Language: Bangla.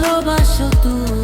ভালোবাসো তুমি।